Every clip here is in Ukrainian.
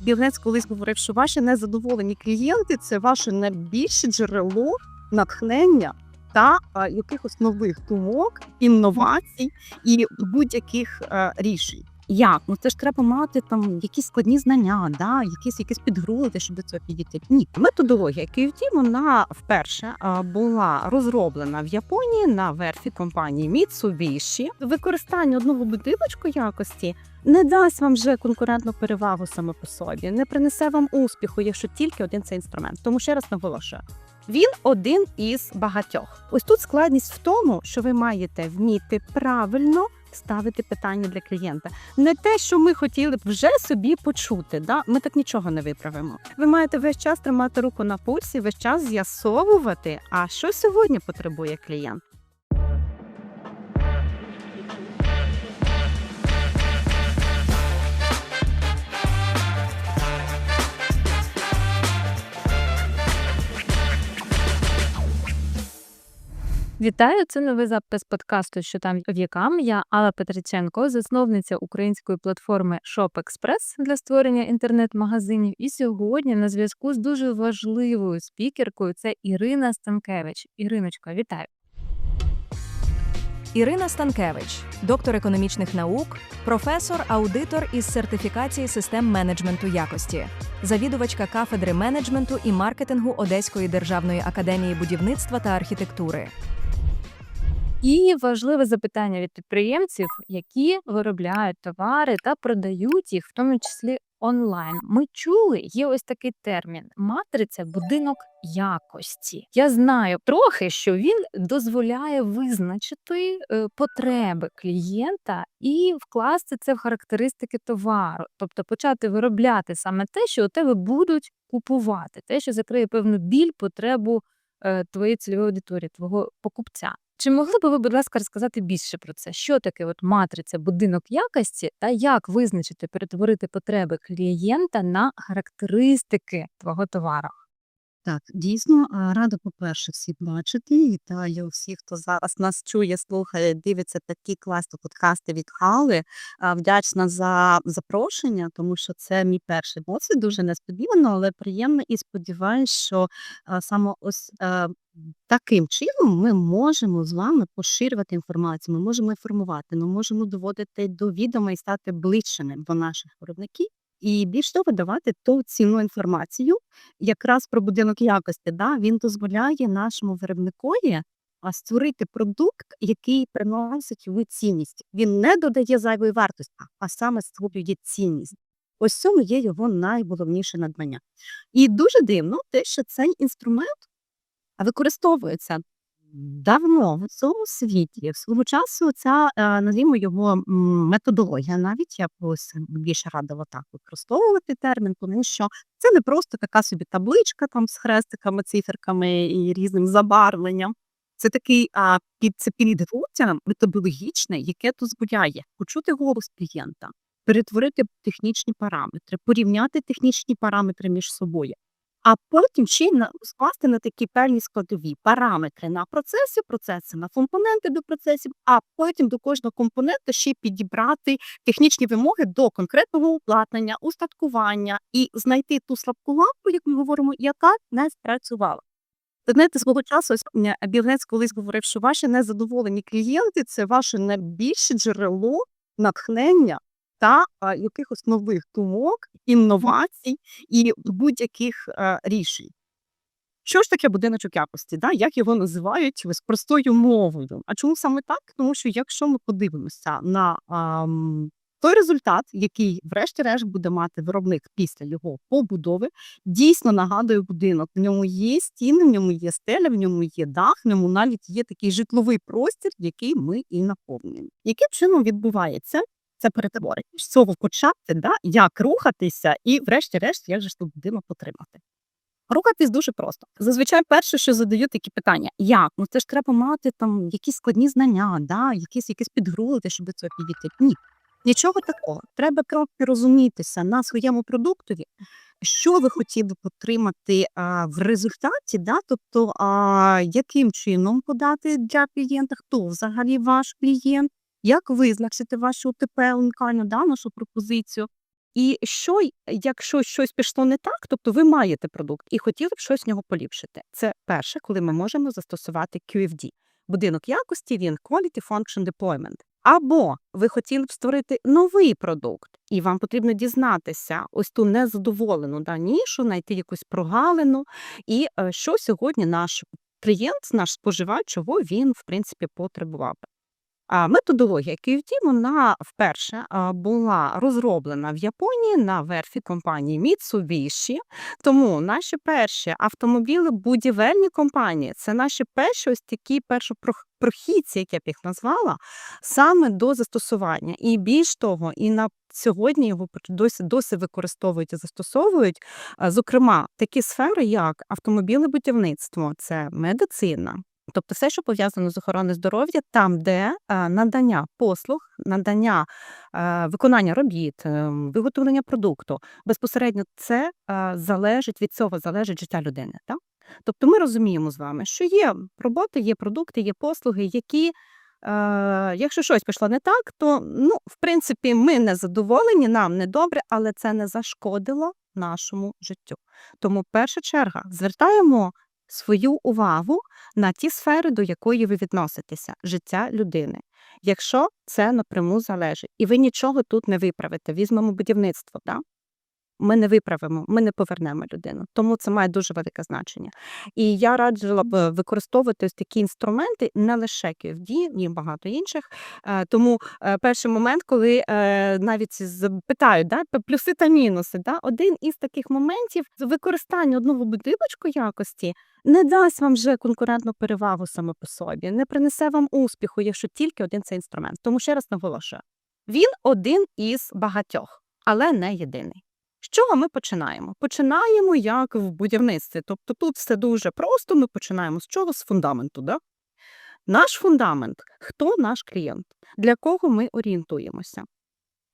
Білгець колись говорив, що ваші незадоволені клієнти це ваше найбільше джерело натхнення та а, якихось нових думок, інновацій і будь-яких е, рішень. Як? Ну це ж треба мати там якісь складні знання, да? якісь якісь підґрунти, щоб до цього підійти. Ні, методологія QFT, вона вперше була розроблена в Японії на верфі компанії Mitsubishi. Використання одного будиночку якості не дасть вам вже конкурентну перевагу саме по собі, не принесе вам успіху, якщо тільки один цей інструмент. Тому ще раз наголошую. Він один із багатьох. Ось тут складність в тому, що ви маєте вміти правильно ставити питання для клієнта. Не те, що ми хотіли б вже собі почути. Да? Ми так нічого не виправимо. Ви маєте весь час тримати руку на пульсі, весь час з'ясовувати, а що сьогодні потребує клієнт. Вітаю! Це новий запис подкасту Що там вікам. Я Алла Петриченко, засновниця української платформи ShopExpress для створення інтернет-магазинів. І сьогодні на зв'язку з дуже важливою спікеркою це Ірина Станкевич. Іриночка, вітаю! Ірина Станкевич, доктор економічних наук, професор, аудитор із сертифікації систем менеджменту якості, завідувачка кафедри менеджменту і маркетингу Одеської державної академії будівництва та архітектури. І важливе запитання від підприємців, які виробляють товари та продають їх, в тому числі онлайн. Ми чули, є ось такий термін матриця будинок якості. Я знаю трохи, що він дозволяє визначити е, потреби клієнта і вкласти це в характеристики товару, тобто почати виробляти саме те, що у тебе будуть купувати, те, що закриє певну біль, потребу е, твоєї цільової аудиторії, твого покупця. Чи могли би ви, будь ласка, розказати більше про це? Що таке от матриця будинок якості та як визначити, перетворити потреби клієнта на характеристики твого товару? Так, дійсно, рада, по-перше, всіх бачити. Вітаю всіх, хто зараз нас чує, слухає, дивиться такі класні подкасти від Хали. Вдячна за запрошення, тому що це мій перший досвід, дуже несподівано, але приємно і сподіваюся, що саме ось таким чином ми можемо з вами поширювати інформацію, ми можемо інформувати, ми можемо доводити до відома і стати ближчими до наших виробників. І більш того, давати ту цінну інформацію, якраз про будинок якості, да, він дозволяє нашому виробникові створити продукт, який приносить йому цінність. Він не додає зайвої вартості, а саме створює цінність. Ось цьому є його найголовніше надбання. І дуже дивно те, що цей інструмент використовується давно в цьому світі. В свого часу ця, е, назвімо його методологія, навіть я ось більше радила так використовувати термін, тому що це не просто така собі табличка там з хрестиками, циферками і різним забарвленням. Це такий а, під це підґрунтя методологічне, яке дозволяє почути голос клієнта, перетворити технічні параметри, порівняти технічні параметри між собою. А потім ще й на скласти на такі певні складові параметри на процеси, процеси на компоненти до процесів, а потім до кожного компонента ще підібрати технічні вимоги до конкретного обладнання, устаткування і знайти ту слабку лампу, як ми говоримо, яка не спрацювала. Знаєте, свого часу Гейтс колись говорив, що ваші незадоволені клієнти це ваше найбільше джерело натхнення та а, якихось нових думок, інновацій і будь-яких е, рішень. Що ж таке будиночок якості? Да? Як його називають ось простою мовою? А чому саме так? Тому що якщо ми подивимося на ам, той результат, який, врешті-решт, буде мати виробник після його побудови, дійсно нагадує будинок. В ньому є стіни, в ньому є стеля, в ньому є дах, в ньому навіть є такий житловий простір, який ми і наповнюємо. Яким чином відбувається це перетворення? З цього почати, да? як рухатися, і, врешті-решт, як же ж той будинок отримати? Рухатись дуже просто. Зазвичай перше, що задають такі питання: як? Ну це ж треба мати там якісь складні знання, да? якісь якісь підґрунти, щоб цього підійти. Ні. Нічого такого. Треба трохи розумітися на своєму продуктові, що ви хотіли б отримати а, в результаті, да? тобто а, яким чином подати для клієнта, хто взагалі ваш клієнт, як визначити вашу УТП унікальну да, нашу пропозицію. І що, якщо щось пішло не так, тобто ви маєте продукт і хотіли б щось в нього поліпшити. Це перше, коли ми можемо застосувати QFD. Будинок якості він Quality Function Deployment. Або ви хотіли б створити новий продукт, і вам потрібно дізнатися ось ту незадоволену да, нішу, знайти якусь прогалину, і е, що сьогодні наш клієнт, наш споживач, чого він в принципі потребував. Методологія QFD, вона вперше була розроблена в Японії на верфі компанії Mitsubishi. Тому наші перші автомобіли будівельні компанії це наші перші ось такі першопрохідці, як я б їх назвала, саме до застосування. І більш того, і на сьогодні його досі досі використовують і застосовують. Зокрема, такі сфери, як автомобілебудівництво, це медицина. Тобто все, що пов'язано з охороною здоров'я, там, де е, надання послуг, надання е, виконання робіт, е, виготовлення продукту, безпосередньо це е, залежить від цього залежить життя людини. Так? Тобто ми розуміємо з вами, що є роботи, є продукти, є послуги, які, якщо щось пішло не так, то ну, в принципі ми не задоволені, нам не добре, але це не зашкодило нашому життю. Тому перша черга звертаємо свою увагу на ті сфери, до якої ви відноситеся, життя людини. Якщо це напряму залежить, і ви нічого тут не виправите, візьмемо будівництво, да? Ми не виправимо, ми не повернемо людину. Тому це має дуже велике значення. І я раджила б е, використовувати ось такі інструменти не лише QFD, є багато інших. Е, Тому е, перший момент, коли навіть запитають да, плюси та мінуси, да, один із таких моментів використання одного будиночку якості не дасть вам вже конкурентну перевагу саме по собі, не принесе вам успіху, якщо тільки один цей інструмент. Тому ще раз наголошую: він один із багатьох, але не єдиний. Чого ми починаємо? Починаємо як в будівництві. Тобто тут все дуже просто. Ми починаємо з чого? З фундаменту. Да? Наш фундамент хто наш клієнт, для кого ми орієнтуємося.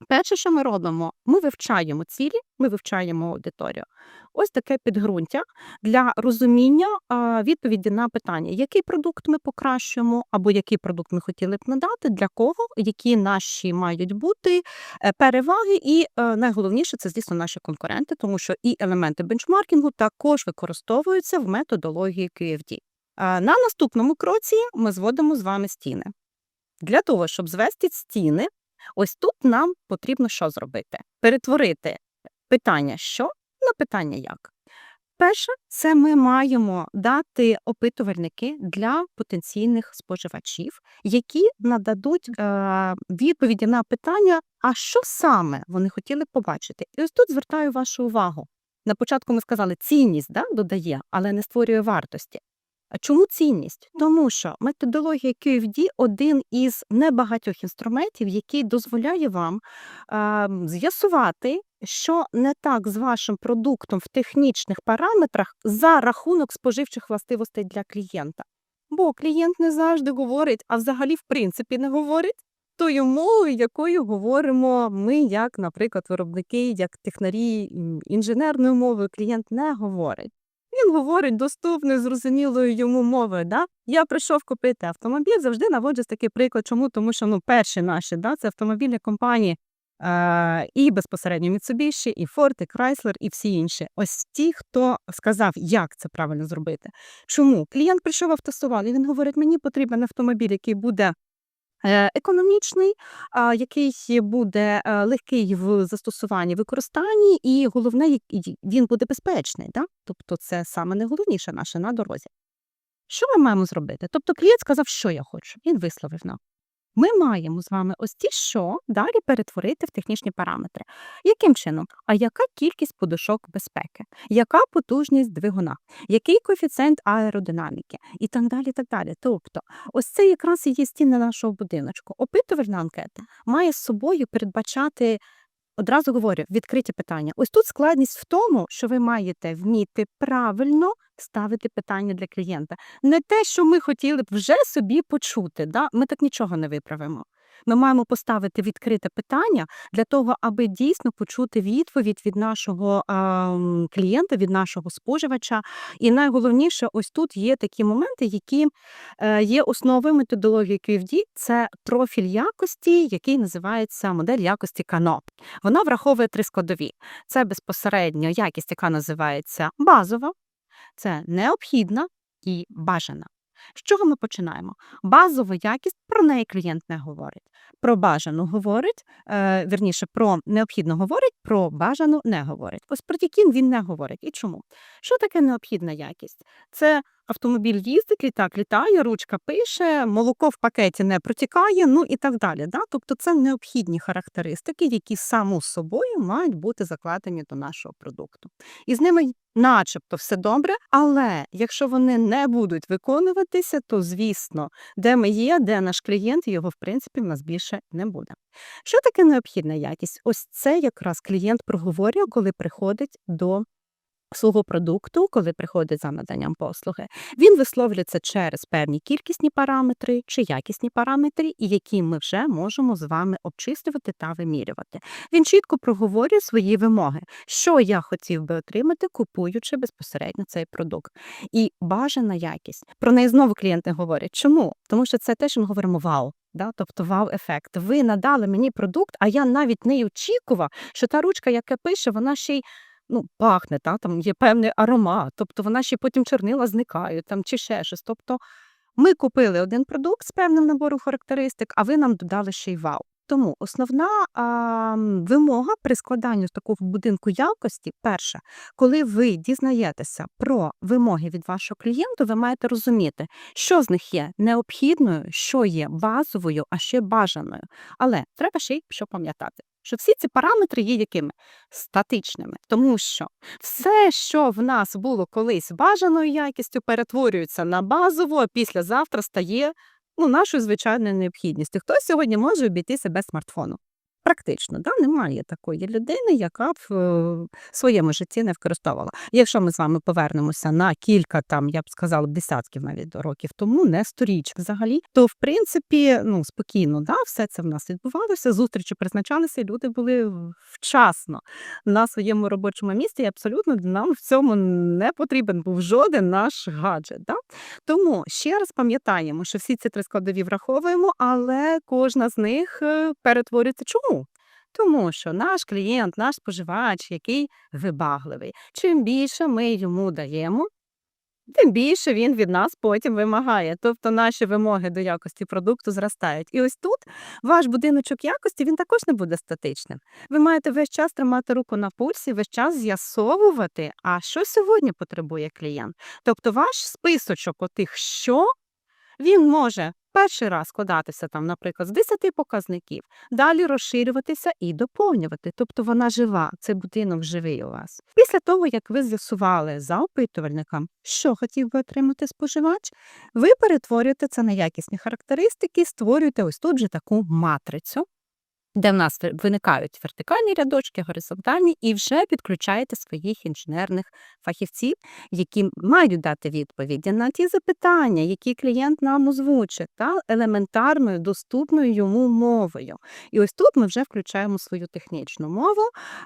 Перше, що ми робимо, ми вивчаємо цілі, ми вивчаємо аудиторію. Ось таке підґрунтя для розуміння відповіді на питання, який продукт ми покращуємо, або який продукт ми хотіли б надати, для кого, які наші мають бути е, переваги, і е, найголовніше це, звісно, наші конкуренти, тому що і елементи бенчмаркінгу також використовуються в методології QFD. На наступному кроці ми зводимо з вами стіни. Для того, щоб звести стіни, ось тут нам потрібно що зробити? Перетворити питання що на питання як. Перше, це ми маємо дати опитувальники для потенційних споживачів, які нададуть е, відповіді на питання, а що саме вони хотіли побачити. І ось тут звертаю вашу увагу. На початку ми сказали, цінність да, додає, але не створює вартості. А чому цінність? Тому що методологія QFD – один із небагатьох інструментів, який дозволяє вам е, з'ясувати, що не так з вашим продуктом в технічних параметрах за рахунок споживчих властивостей для клієнта. Бо клієнт не завжди говорить, а взагалі в принципі не говорить тою мовою, якою говоримо ми, як, наприклад, виробники, як технарі інженерною мовою, клієнт не говорить. Він говорить доступною, зрозумілою йому мовою. Да? Я прийшов купити автомобіль, завжди наводжу такий приклад. Чому? Тому що ну, перші наші да, це автомобільні компанії е, і безпосередньо Mitsubishi, і Ford, і Chrysler, і всі інші. Ось ті, хто сказав, як це правильно зробити. Чому? Клієнт прийшов автосувал, і він говорить, мені потрібен автомобіль, який буде економічний, який буде е, легкий в застосуванні використанні, і головне, він буде безпечний. Да? Тобто це саме найголовніше наше на дорозі. Що ми маємо зробити? Тобто клієнт сказав, що я хочу. Він висловив нам. Ми маємо з вами ось ті, що далі перетворити в технічні параметри. Яким чином? А яка кількість подушок безпеки? Яка потужність двигуна? Який коефіцієнт аеродинаміки? І так далі. так далі. Тобто, ось це якраз і є стіни нашого будиночку. Опитувальна анкета має з собою передбачати. Одразу говорю, відкриті питання. Ось тут складність в тому, що ви маєте вміти правильно ставити питання для клієнта. Не те, що ми хотіли б вже собі почути. Да? Ми так нічого не виправимо. Ми маємо поставити відкрите питання для того, аби дійсно почути відповідь від нашого клієнта, від нашого споживача. І найголовніше, ось тут є такі моменти, які е, є основою методології QFD. Це профіль якості, який називається модель якості Кано. Вона враховує три складові: це безпосередньо якість, яка називається базова, це необхідна і бажана. З чого ми починаємо? Базову якість про неї клієнт не говорить. Про бажану говорить, е, верніше про необхідну говорить, про бажану не говорить. Ось про тікін він не говорить. І чому? Що таке необхідна якість? Це автомобіль їздить, літак літає, ручка пише, молоко в пакеті не протікає, ну і так далі. Да? Тобто це необхідні характеристики, які само собою мають бути закладені до нашого продукту. І з ними начебто все добре, але якщо вони не будуть виконуватися, то звісно, де ми є, де наш клієнт, його в принципі в нас більше не буде. Що таке необхідна якість? Ось це якраз клієнт проговорює, коли приходить до свого продукту, коли приходить за наданням послуги. Він висловлюється через певні кількісні параметри чи якісні параметри, які ми вже можемо з вами обчислювати та вимірювати. Він чітко проговорює свої вимоги, що я хотів би отримати, купуючи безпосередньо цей продукт. І бажана якість. Про неї знову клієнти говорять. Чому? Тому що це те, що ми говоримо вау. Да, тобто вау-ефект. Ви надали мені продукт, а я навіть не очікував, що та ручка, яка пише, вона ще й ну, пахне, та, там є певний аромат, тобто вона ще потім чорнила зникають там, чи ще щось. Тобто ми купили один продукт з певним набором характеристик, а ви нам додали ще й вау. Тому основна а, вимога при складанні такого будинку якості, перша, коли ви дізнаєтеся про вимоги від вашого клієнту, ви маєте розуміти, що з них є необхідною, що є базовою, а ще бажаною. Але треба ще й що пам'ятати, що всі ці параметри є якими статичними, тому що все, що в нас було колись бажаною якістю, перетворюється на базову, а післязавтра стає ну, нашою звичайною необхідністю. Хто сьогодні може обійтися без смартфону? Практично, да? немає такої людини, яка б е, в своєму житті не використовувала. Якщо ми з вами повернемося на кілька, там я б сказала, десятків навіть років тому, не сторіч взагалі, то в принципі ну спокійно, да, все це в нас відбувалося. Зустрічі призначалися, люди були вчасно на своєму робочому місці. І абсолютно нам в цьому не потрібен був жоден наш гаджет. Да? Тому ще раз пам'ятаємо, що всі ці три складові враховуємо, але кожна з них е, перетворюється. Чому? Тому що наш клієнт, наш споживач, який вибагливий, чим більше ми йому даємо, тим більше він від нас потім вимагає. Тобто наші вимоги до якості продукту зростають. І ось тут ваш будиночок якості він також не буде статичним. Ви маєте весь час тримати руку на пульсі, весь час з'ясовувати, а що сьогодні потребує клієнт. Тобто ваш списочок отих, що він може перший раз складатися там, наприклад, з 10 показників, далі розширюватися і доповнювати. Тобто вона жива, цей будинок живий у вас. Після того, як ви з'ясували за опитувальником, що хотів би отримати споживач, ви перетворюєте це на якісні характеристики, створюєте ось тут же таку матрицю. Де в нас виникають вертикальні рядочки, горизонтальні, і вже підключаєте своїх інженерних фахівців, які мають дати відповіді на ті запитання, які клієнт нам озвучить, та елементарною, доступною йому мовою. І ось тут ми вже включаємо свою технічну мову,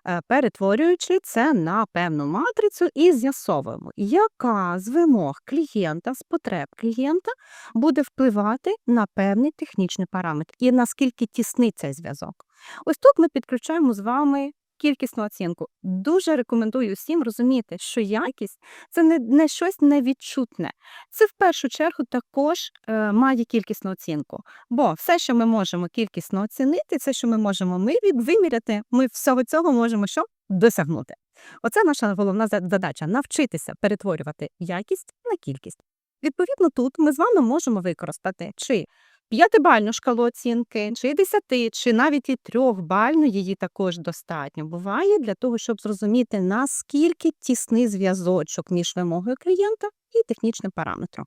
е, перетворюючи це на певну матрицю і з'ясовуємо, яка з вимог клієнта, з потреб клієнта буде впливати на певний технічний параметр і наскільки тісний цей зв'язок. Ось тут ми підключаємо з вами кількісну оцінку. Дуже рекомендую всім розуміти, що якість це не, не щось невідчутне. Це в першу чергу також е, має кількісну оцінку. Бо все, що ми можемо кількісно оцінити, все, що ми можемо ми виміряти, ми всього цього можемо що досягнути. Оце наша головна задача навчитися перетворювати якість на кількість. Відповідно, тут ми з вами можемо використати чи п'ятибальну шкалу оцінки, чи десяти, чи навіть і трьохбальну її також достатньо буває для того, щоб зрозуміти, наскільки тісний зв'язочок між вимогою клієнта і технічним параметром.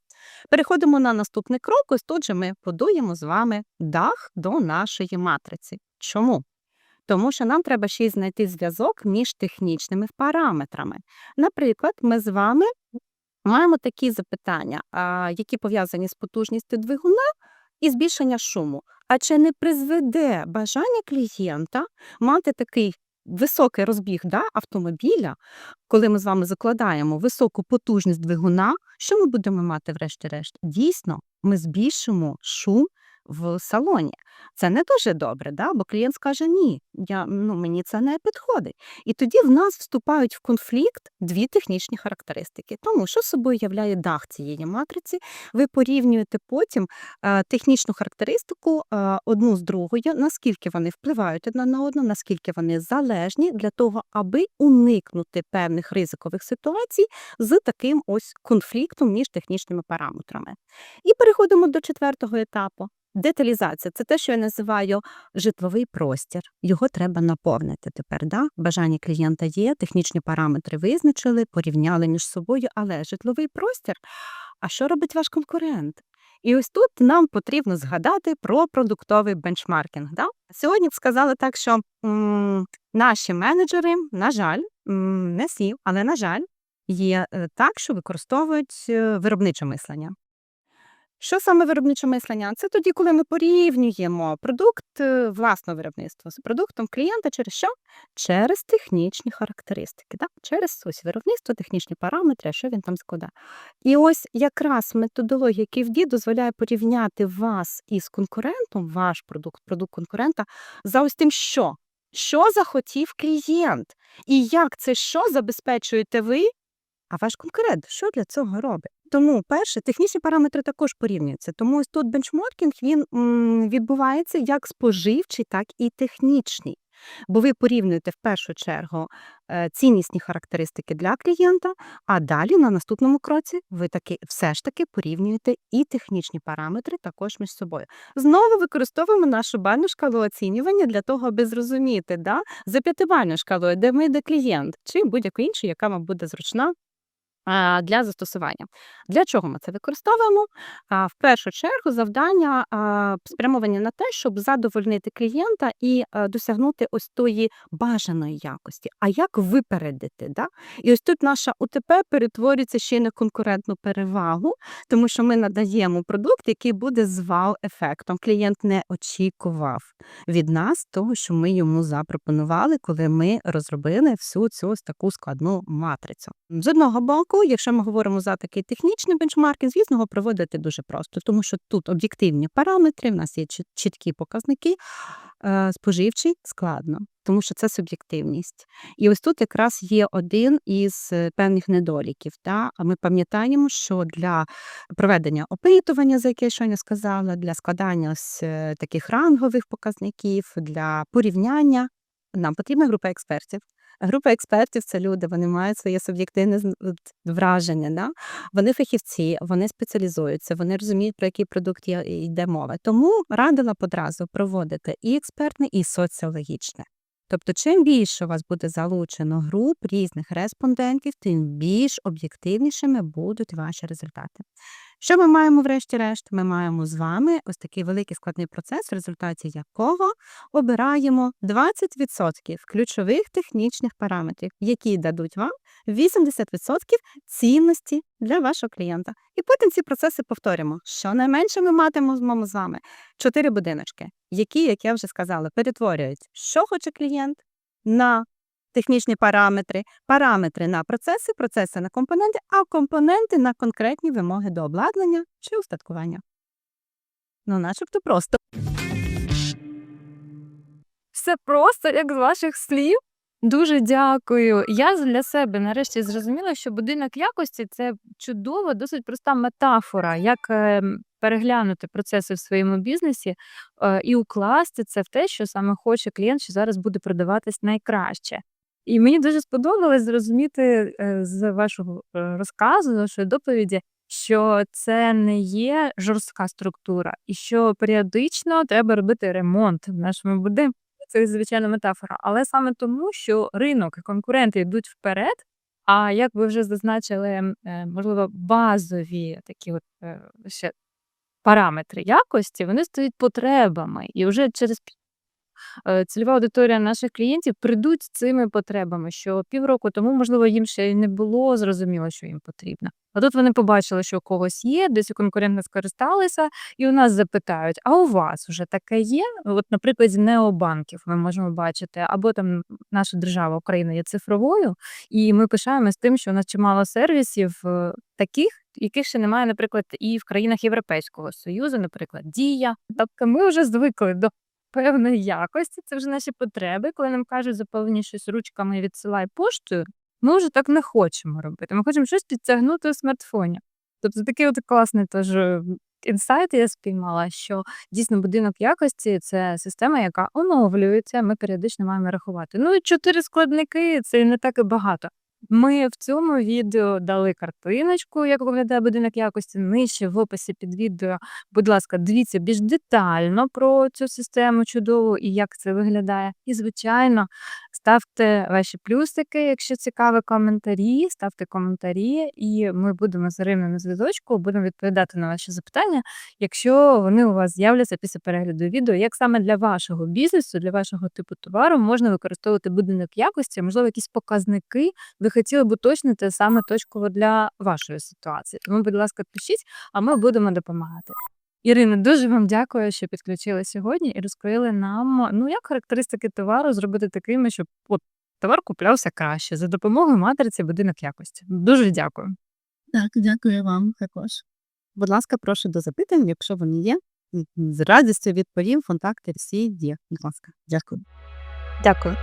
Переходимо на наступний крок. Ось тут же ми будуємо з вами дах до нашої матриці. Чому? Тому що нам треба ще й знайти зв'язок між технічними параметрами. Наприклад, ми з вами маємо такі запитання, які пов'язані з потужністю двигуна і збільшення шуму. А чи не призведе бажання клієнта мати такий високий розбіг да, автомобіля, коли ми з вами закладаємо високу потужність двигуна, що ми будемо мати врешті-решт? Дійсно, ми збільшимо шум в салоні. Це не дуже добре, да? бо клієнт скаже ні, я, ну, мені це не підходить. І тоді в нас вступають в конфлікт дві технічні характеристики. Тому що собою являє дах цієї матриці, ви порівнюєте потім е, технічну характеристику е, одну з другою, наскільки вони впливають одна на одну, наскільки вони залежні для того, аби уникнути певних ризикових ситуацій з таким ось конфліктом між технічними параметрами. І переходимо до четвертого етапу. Деталізація це те, що я називаю житловий простір. Його треба наповнити тепер. Да? Бажання клієнта є, технічні параметри визначили, порівняли між собою, але житловий простір. А що робить ваш конкурент? І ось тут нам потрібно згадати про продуктовий бенчмаркінг. Да? Сьогодні б сказали так, що м, наші менеджери, на жаль, м, не всі, але на жаль, є е, так, що використовують е, виробниче мислення. Що саме виробниче мислення? Це тоді, коли ми порівнюємо продукт е, власного виробництва з продуктом клієнта через що? Через технічні характеристики, так? через ось виробництво, технічні параметри, що він там складає. І ось якраз методологія KFD дозволяє порівняти вас із конкурентом, ваш продукт, продукт конкурента, за ось тим, що? Що захотів клієнт? І як це що забезпечуєте ви, а ваш конкурент що для цього робить? Тому, перше, технічні параметри також порівнюються. Тому ось тут бенчмаркінг він м, відбувається як споживчий, так і технічний. Бо ви порівнюєте в першу чергу е, ціннісні характеристики для клієнта, а далі на наступному кроці ви таки все ж таки порівнюєте і технічні параметри також між собою. Знову використовуємо нашу бальну шкалу оцінювання для того, аби зрозуміти, да, за п'ятибальною шкалою, де ми, де клієнт, чи будь-яку іншу, яка вам буде зручна для застосування. Для чого ми це використовуємо? В першу чергу завдання спрямовані на те, щоб задовольнити клієнта і досягнути ось тої бажаної якості. А як випередити? Да? І ось тут наша УТП перетворюється ще й на конкурентну перевагу, тому що ми надаємо продукт, який буде з вау-ефектом. Клієнт не очікував від нас того, що ми йому запропонували, коли ми розробили всю цю таку складну матрицю. З одного боку, якщо ми говоримо за такий технічний бенчмаркінг, звісно, його проводити дуже просто, тому що тут об'єктивні параметри, в нас є чіткі показники, е, споживчий складно, тому що це суб'єктивність. І ось тут якраз є один із е, певних недоліків. Та? А ми пам'ятаємо, що для проведення опитування, за яке я щойно сказала, для складання ось е, таких рангових показників, для порівняння, нам потрібна група експертів. Група експертів це люди, вони мають своє суб'єктивне враження. Да? Вони фахівці, вони спеціалізуються, вони розуміють, про який продукт йде мова. Тому радила б одразу проводити і експертне, і соціологічне. Тобто, чим більше у вас буде залучено груп різних респондентів, тим більш об'єктивнішими будуть ваші результати. Що ми маємо врешті-решт? Ми маємо з вами ось такий великий складний процес, в результаті якого обираємо 20% ключових технічних параметрів, які дадуть вам 80% цінності для вашого клієнта. І потім ці процеси повторюємо. Щонайменше ми матимемо з вами чотири будиночки, які, як я вже сказала, перетворюють, що хоче клієнт на технічні параметри, параметри на процеси, процеси на компоненти, а компоненти на конкретні вимоги до обладнання чи устаткування. Ну, начебто просто. Все просто, як з ваших слів. Дуже дякую. Я для себе нарешті зрозуміла, що будинок якості це чудова, досить проста метафора, як е, переглянути процеси в своєму бізнесі е, і укласти це в те, що саме хоче клієнт, що зараз буде продаватись найкраще. І мені дуже сподобалось зрозуміти е, з вашого е, розказу, вашої доповіді, що це не є жорстка структура, і що періодично треба робити ремонт в нашому будинку. Це звичайно метафора, але саме тому, що ринок і конкуренти йдуть вперед. А як ви вже зазначили, е, можливо, базові такі от ще параметри якості, вони стають потребами, і вже через е, цільова аудиторія наших клієнтів прийдуть з цими потребами, що півроку тому, можливо, їм ще й не було зрозуміло, що їм потрібно. А тут вони побачили, що у когось є, десь у конкурента скористалися, і у нас запитають: а у вас вже таке є? От, наприклад, з необанків ми можемо бачити, або там наша держава Україна є цифровою, і ми пишаємося тим, що у нас чимало сервісів е, таких, яких ще немає, наприклад, і в країнах Європейського Союзу, наприклад, Дія. Тобто ми вже звикли до певної якості, це вже наші потреби. Коли нам кажуть, заповні щось ручками і відсилай поштою, ми вже так не хочемо робити. Ми хочемо щось підтягнути у смартфоні. Тобто такий от класний теж е, інсайт я спіймала, що дійсно будинок якості це система, яка оновлюється. Ми періодично маємо рахувати. Ну і чотири складники це не так і багато. Ми в цьому відео дали картиночку, як виглядає будинок якості. Нижче в описі під відео. Будь ласка, дивіться більш детально про цю систему чудову і як це виглядає. І, звичайно, ставте ваші плюсики, якщо цікаві коментарі, ставте коментарі, і ми будемо з Іриною на зв'язочку, будемо відповідати на ваші запитання, якщо вони у вас з'являться після перегляду відео, як саме для вашого бізнесу, для вашого типу товару можна використовувати будинок якості, можливо, якісь показники хотіли б уточнити саме точково для вашої ситуації. Тому, будь ласка, пишіть, а ми будемо допомагати. Ірина, дуже вам дякую, що підключили сьогодні і розкрили нам, ну як характеристики товару зробити такими, щоб от товар куплявся краще за допомогою матриці будинок якості. Дуже дякую. Так, дякую вам також. Будь ласка, прошу до запитань, якщо вони є. З радістю відповім. Контакти всі є. Будь ласка, дякую. Дякую.